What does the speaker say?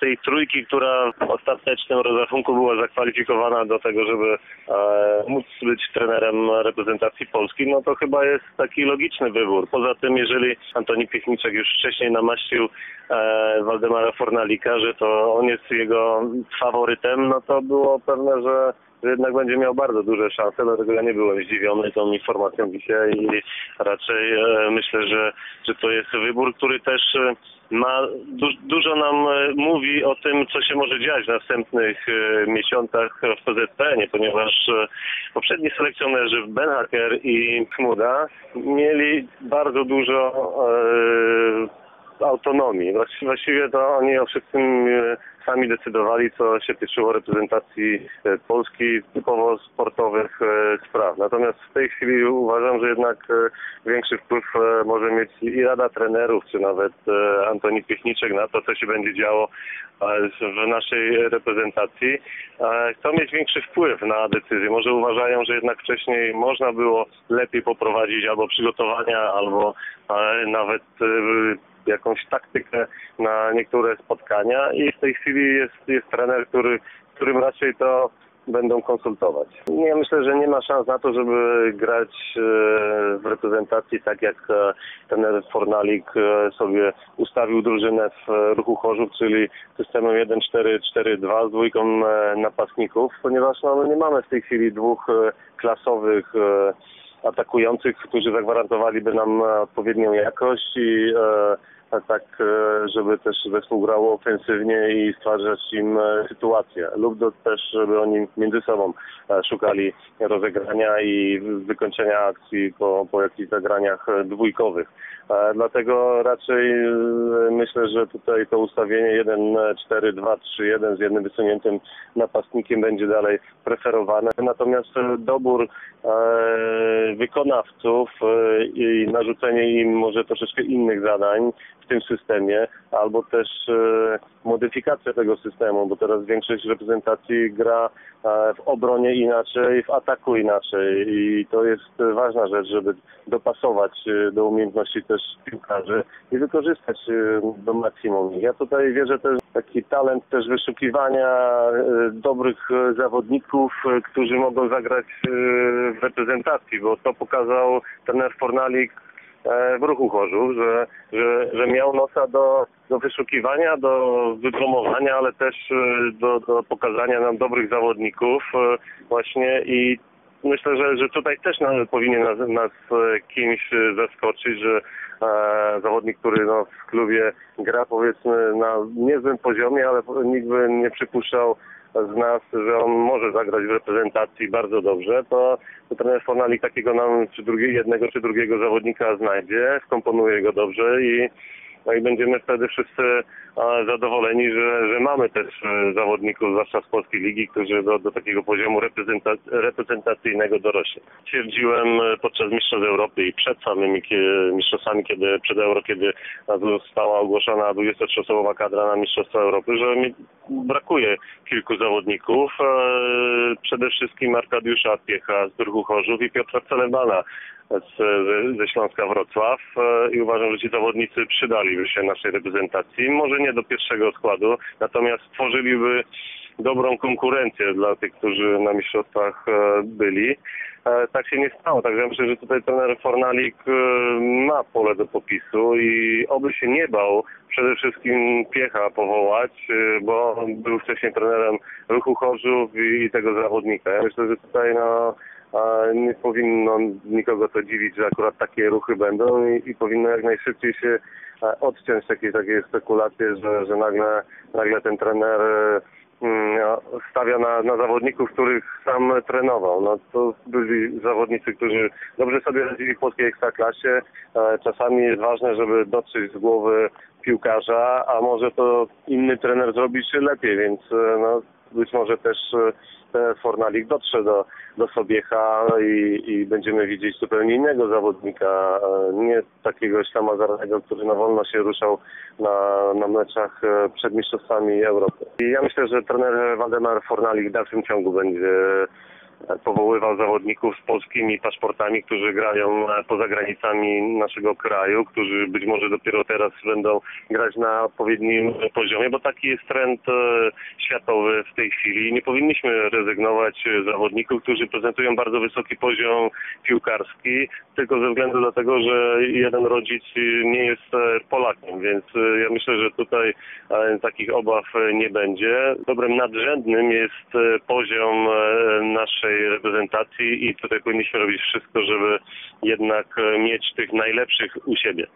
tej trójki, która w ostatecznym rozrachunku była zakwalifikowana do tego, żeby e, móc być trenerem reprezentacji Polski, no to chyba jest taki logiczny wybór. Poza tym, jeżeli Antoni Piechniczek już wcześniej namaścił e, Waldemara Fornalika, że to on jest jego faworytem, no to było pewne, że że jednak będzie miał bardzo duże szanse, dlatego ja nie byłem zdziwiony tą informacją dzisiaj i raczej e, myślę, że, że to jest wybór, który też e, ma du dużo nam e, mówi o tym, co się może dziać w następnych miesiącach w PZPN-ie, ponieważ poprzedni selekcjonerzy Ben Hacker i Chmuda mieli bardzo dużo e, autonomii. Właściwie, to oni o wszystkim sami decydowali, co się tyczyło reprezentacji e, Polski typowo sportowych e, spraw. Natomiast w tej chwili uważam, że jednak e, większy wpływ może mieć i Rada Trenerów, czy nawet Antoni Piechniczek na to, co się będzie działo w naszej reprezentacji. Chcą mieć większy wpływ na decyzję. Może uważają, że jednak wcześniej można było lepiej poprowadzić albo przygotowania, albo nawet jakąś taktykę na niektóre spotkania i w tej chwili jest, jest trener, który, którym raczej to będą konsultować. Ja myślę, że nie ma szans na to, żeby grać e, w reprezentacji tak jak e, trener Fornalik e, sobie ustawił drużynę w ruchu Chorzów, czyli systemem 1-4-4-2 z dwójką napastników, ponieważ no, nie mamy w tej chwili dwóch klasowych atakujących, którzy zagwarantowaliby nam e, odpowiednią jakość i e, tak, e, żeby też zespół grał ofensywnie i stwarzać im e, sytuację. Lub do, też, żeby oni między sobą e, szukali rozegrania i wykończenia akcji po, po jakichś zagraniach dwójkowych. Dlatego raczej myślę, że tutaj to ustawienie 1-4-2-3-1 z jednym wysuniętym napastnikiem będzie dalej preferowane. Natomiast dobór wykonawców i narzucenie im może troszeczkę innych zadań w tym systemie, albo też e, modyfikacja tego systemu, bo teraz większość reprezentacji gra e, w obronie inaczej, w ataku inaczej i to jest ważna rzecz, żeby dopasować e, do umiejętności też piłkarzy i wykorzystać do maksimum. Ja tutaj wierzę też taki talent też wyszukiwania dobrych zawodników, którzy mogą zagrać w reprezentacji, bo to pokazał trener Fornalik w ruchu Chorzów, że, że, że miał nosa do, do wyszukiwania, do wypromowania, ale też e, do, do pokazania nam dobrych zawodników e, właśnie i myślę, że, że tutaj też nas, powinien nas, nas e, kimś e, zaskoczyć, że e, zawodnik, który no, w klubie gra powiedzmy na niezłym poziomie, ale nikt by nie przypuszczał z nas, że on może zagrać w reprezentacji bardzo dobrze, to, to trener Fornalik takiego nam czy drugi, jednego czy drugiego zawodnika znajdzie, skomponuje go dobrze i no i będziemy wtedy wszyscy e, zadowoleni, że, że mamy też e, zawodników, zwłaszcza z polskiej ligi, którzy do, do takiego poziomu reprezenta- reprezentacyjnego dorośli. Twierdziłem e, podczas Mistrzostw Europy i przed samymi mistrzostwami, kiedy przed Euro, kiedy została ogłoszona 23-osobowa kadra na Mistrzostwa Europy, że mi brakuje kilku zawodników. Przede wszystkim Arkadiusza Piecha z Druhu Chorzów i Piotra Celebana z, ze, Śląska Wrocław i uważam, że ci zawodnicy przydaliby się naszej reprezentacji. Może nie do pierwszego składu, natomiast stworzyliby dobrą konkurencję dla tych, którzy na mistrzostwach e, byli. E, Tak się nie stało, także myślę, że tutaj trener Fornalik e, ma pole do popisu i oby się nie bał przede wszystkim Piecha powołać, bo był wcześniej trenerem Ruchu Chorzów i, tego zawodnika. Myślę, że tutaj no, nie powinno nikogo to dziwić, że akurat takie ruchy będą i, i powinno jak najszybciej się e, odciąć takie, takie spekulacje, że, że nagle, nagle ten trener e, mm, no, stawia na, na zawodników, których sam trenował. No to byli zawodnicy, którzy dobrze sobie radzili w polskiej ekstraklasie. E, Czasami jest ważne, żeby dotrzeć z głowy piłkarza, a może to inny trener zrobić lepiej, więc no, być może też e, Fornalik dotrze do, do Sobiecha i, i będziemy widzieć zupełnie innego zawodnika, e, nie takiego ślamazarnego, który na wolno się ruszał na, na meczach e, przed Mistrzostwami Europy. I ja myślę, że trener Waldemar Fornalik w dalszym ciągu będzie powoływał zawodników z polskimi paszportami, którzy grają e, poza granicami naszego kraju, którzy być może dopiero teraz będą grać na odpowiednim poziomie, bo taki jest trend e, światowy w tej chwili. Nie powinniśmy rezygnować z zawodników, którzy prezentują bardzo wysoki poziom piłkarski, tylko ze względu na tego, że jeden rodzic nie jest e, Polakiem, więc e, ja myślę, że tutaj e, takich obaw e, nie będzie. Dobrem nadrzędnym jest e, poziom e, naszej reprezentacji i tutaj powinniśmy robić wszystko, żeby jednak mieć tych najlepszych u siebie.